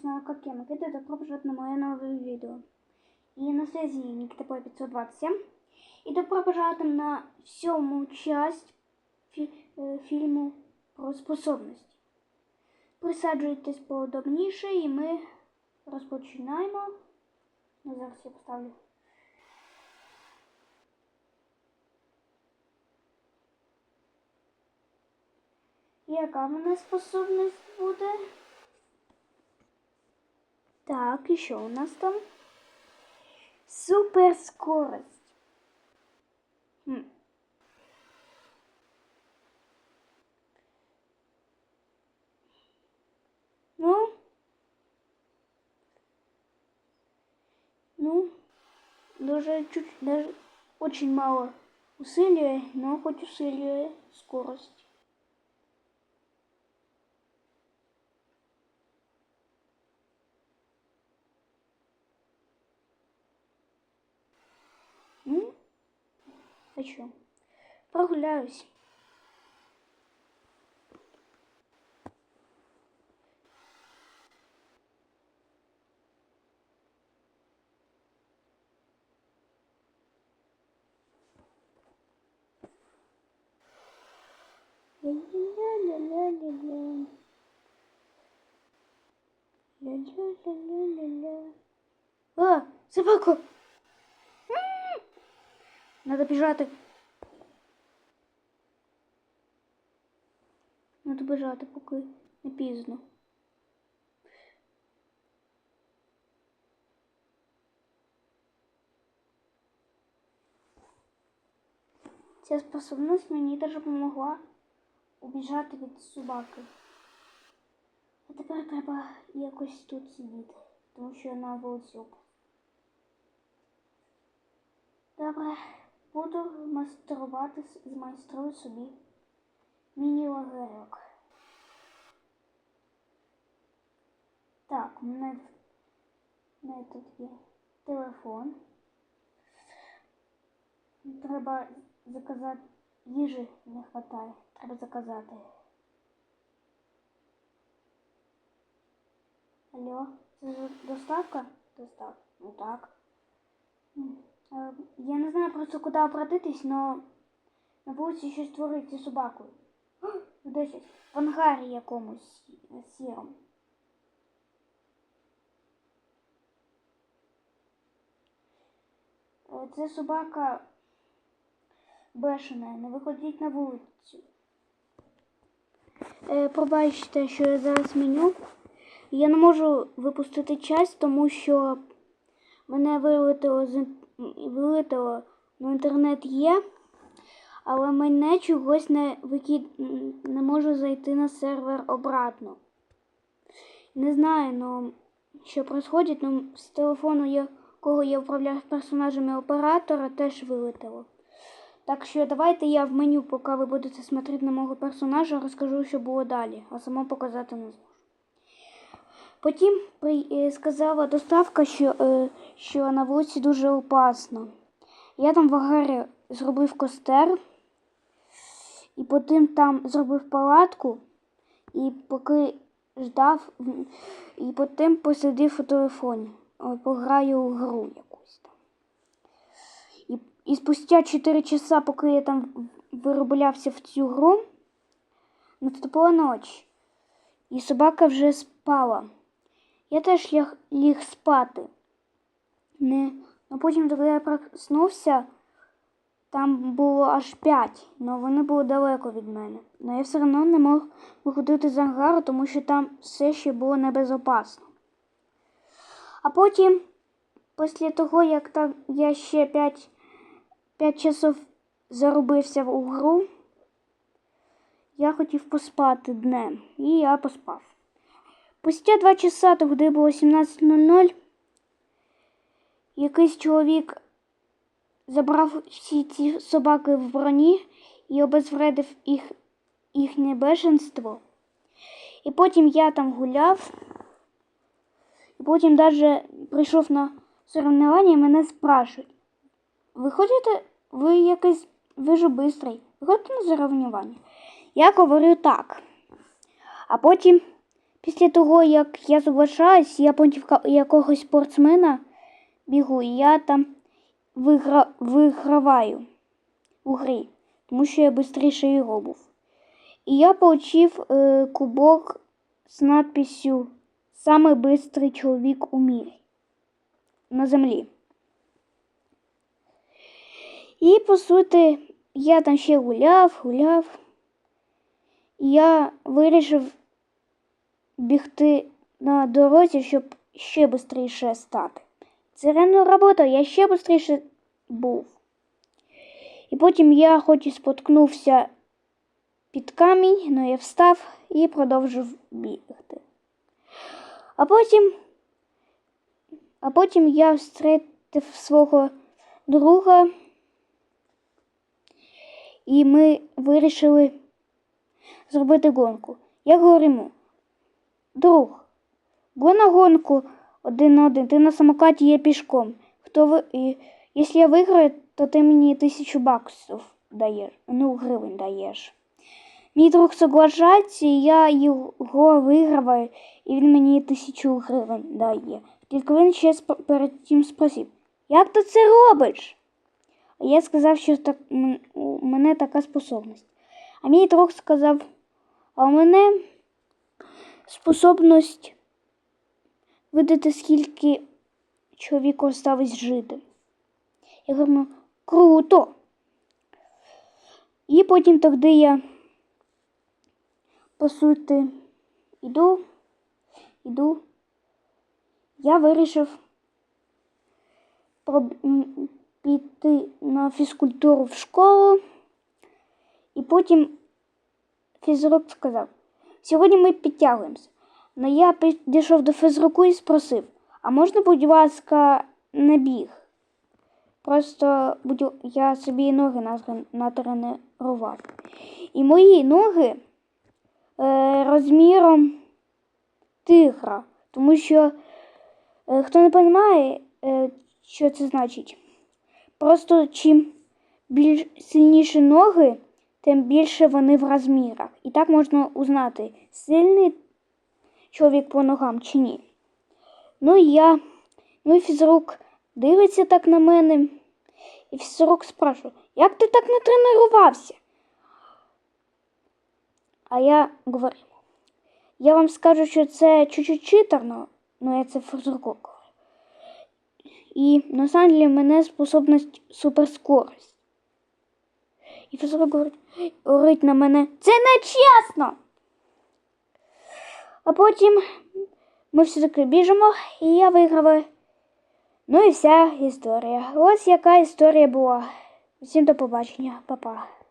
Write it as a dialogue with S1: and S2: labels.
S1: Как я, Макита, добро пожаловать на мое новое видео. И на связи Никита Плей 527. И добро пожаловать на сьому часть фі- е, фільму про способності. Присаджуйтесь поудобніше і ми розпочинаємо. Ну, зараз я поставлю. Яка в мене способність буде? Так, що у нас там? Суперскорость. Хм. Ну. Ну. Даже чуть, даже очень мало усилия, но хоть усиливая скорость. Ну, хочу. Прогуляюсь. Ля-ля-ля-ля-ля-ля. Ля-ля-ля-ля-ля-ля. А, собаку! Надо біжати. Надо біжати, поки не пізно. Ця способність мені даже допомогла убіжати від собаки. А тепер треба якось тут сидіти, тому що я на вулиці. Добре, буду майструвати, змайструю собі міні-лагерок. Так, у мене, в мене тут є телефон. Треба заказати їжі не вистачає. Треба заказати. Алло, це ж доставка? Доставка. Ну так. Е, Я не знаю просто куди обратитись, но на вулиці щось твориться з собакою. Десь в ангарі якомусь е, сірому. Е, Це собака бешена, не виходіть на вулицю. Е, пробачте, що я зараз меню. Я не можу випустити часть, тому що мене вилетіло з вилетіло, ну інтернет є, але мене чогось не викид... не можу зайти на сервер обратно. Не знаю, ну що відбувається, ну з телефону, якого я управляю персонажами оператора, теж вилетіло. Так що давайте я в меню, поки ви будете смотрети на мого персонажа, розкажу, що було далі, а само показати не зможу. Потім е, сказала доставка, що, е, що на вулиці дуже опасно. Я там в агарі зробив костер, і потім там зробив палатку, і поки ждав, і потім посидів у телефоні, пограю у гру якусь там. І, і спустя 4 часа, поки я там вироблявся в цю гру, наступила ніч, і собака вже спала. Я теж ляг, ліг спати. Не, ну потім, коли я проснувся, там було аж п'ять, але вони були далеко від мене. Але я все одно не мог виходити з ангару, тому що там все ще було небезопасно. А потім, після того, як там я ще 5, 5 часов зарубився в гру, я хотів поспати днем, і я поспав. Спустя два часа, тоді було 17.00, якийсь чоловік забрав всі ці собаки в броні і обезвредив їх, їхнє бешенство. І потім я там гуляв, і потім навіть прийшов на соревнування і мене спрашують, ви ходите, ви якийсь, ви ж бистрий, ви ходите на соревнування? Я говорю так. А потім після того, як я соглашаюсь, я проти якогось спортсмена бігу, і я там вигра... виграваю у грі, тому що я швидше його був. І я отримав е, кубок з надписью Самий бистрий чоловік у мірі на землі. І по суті, я там ще гуляв, гуляв. І я вирішив бігти на дорозі, щоб ще швидше стати. Це реально робота, я ще швидше був. І потім я хоч і споткнувся під камінь, але я встав і продовжив бігти. А потім, а потім я зустрів свого друга, і ми вирішили зробити гонку. Я говорю йому, друг, го на гонку один на один, ти на самокаті є пішком. Хто ви... якщо я виграю, то ти мені тисячу баксів даєш, ну, гривень даєш. Мій друг соглашається, і я його виграваю, і він мені тисячу гривень дає. Тільки він ще перед тим спросив, як ти це робиш? А я сказав, що так, у мене така способність. А мій друг сказав, а у мене способність видати, скільки чоловіку осталось жити. Я говорю, круто. І потім тоді я, по суті, іду, іду. Я вирішив піти на фізкультуру в школу. І потім фізрук сказав, сьогодні ми підтягуємося. Но я підійшов до фізруку і спросив, а можна, будь ласка, на біг? Просто я собі ноги натренував. І мої ноги е, розміром тигра. Тому що, е, хто не розуміє, е, що це значить, просто чим більш сильніші ноги, тим більше вони в розмірах. І так можна узнати, сильний чоловік по ногам чи ні. Ну і я, ну і фізрук дивиться так на мене. І фізрук спрашує, як ти так не тренувався? А я говорю, я вам скажу, що це чуть-чуть читерно, але я це фізруку. І на самом деле мене способність суперскорость. І фізрук говорить, говорить на мене, це не чесно. А потім ми все таки біжимо, і я виграла. Ну і вся історія. Ось яка історія була. Всім до побачення, Па-па.